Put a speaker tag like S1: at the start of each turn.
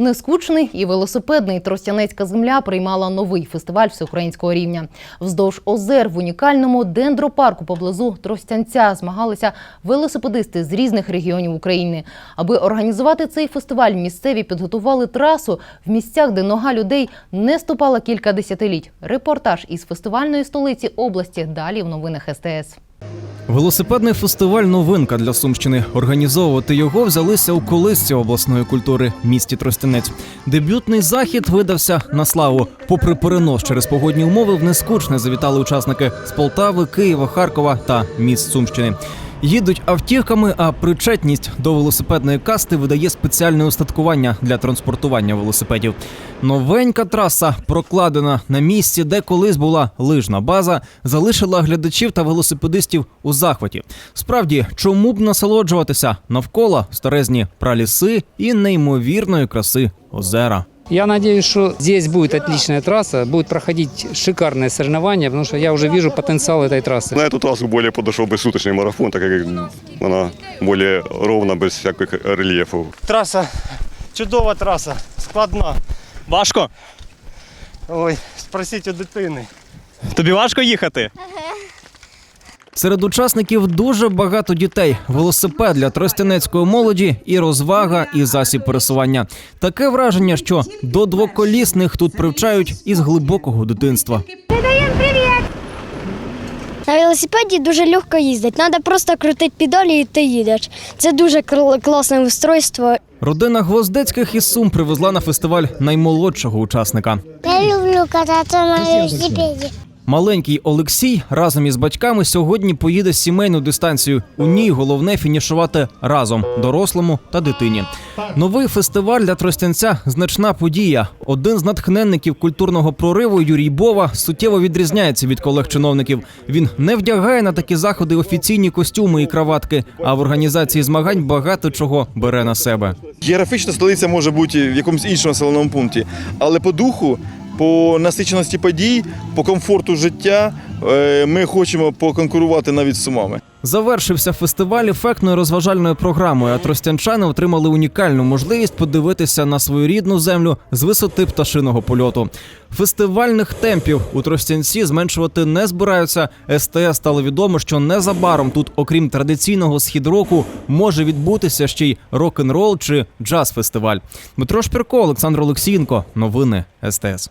S1: Нескучний і велосипедний Тростянецька земля приймала новий фестиваль всеукраїнського рівня. Вздовж озер в унікальному дендропарку поблизу Тростянця змагалися велосипедисти з різних регіонів України. Аби організувати цей фестиваль, місцеві підготували трасу в місцях, де нога людей не ступала кілька десятиліть. Репортаж із фестивальної столиці області далі в новинах СТС.
S2: Велосипедний фестиваль новинка для Сумщини. Організовувати його взялися у колисці обласної культури місті Тростянець. Дебютний захід видався на славу. Попри перенос через погодні умови, в нескучне завітали учасники з Полтави, Києва, Харкова та міст Сумщини. Їдуть автівками, а причетність до велосипедної касти видає спеціальне устаткування для транспортування велосипедів. Новенька траса, прокладена на місці, де колись була лижна база, залишила глядачів та велосипедистів у захваті. Справді, чому б насолоджуватися навколо старезні праліси і неймовірної краси озера.
S3: Я надеюсь, что здесь будет отличная трасса, будет проходить шикарное соревнование, потому что я уже вижу потенциал этой трассы.
S4: На эту трассу более подошел бы суточный марафон, так как она более ровно, без всяких рельефов.
S5: Траса, чудова траса, складна.
S6: Важко?
S5: Ой, спросіть у дитини.
S6: Тобі важко їхати?
S2: Серед учасників дуже багато дітей. Велосипед для тростянецької молоді і розвага, і засіб пересування. Таке враження, що до двоколісних тут привчають із глибокого дитинства.
S7: На велосипеді дуже легко їздити. Треба просто крутити педалі і ти їдеш. Це дуже кл- класне устройство.
S2: Родина Гвоздецьких із Сум привезла на фестиваль наймолодшого учасника.
S7: Я люблю кататися на велосипеді.
S2: Маленький Олексій разом із батьками сьогодні поїде сімейну дистанцію. У ній головне фінішувати разом дорослому та дитині. Новий фестиваль для тростянця значна подія. Один з натхненників культурного прориву Юрій Бова суттєво відрізняється від колег-чиновників. Він не вдягає на такі заходи офіційні костюми і краватки, а в організації змагань багато чого бере на себе.
S8: Географічна столиця може бути в якомусь іншому населеному пункті, але по духу, по насиченості подій, по комфорту життя е, ми хочемо поконкурувати навіть з сумами.
S2: Завершився фестиваль ефектною розважальною програмою. А тростянчани отримали унікальну можливість подивитися на свою рідну землю з висоти пташиного польоту. Фестивальних темпів у Тростянці зменшувати не збираються. СТС стало відомо, що незабаром тут, окрім традиційного схід-року, може відбутися ще й рок-н-рол чи джаз-фестиваль. Дмитро Шпірко, Олександр Олексієнко. Новини СТС.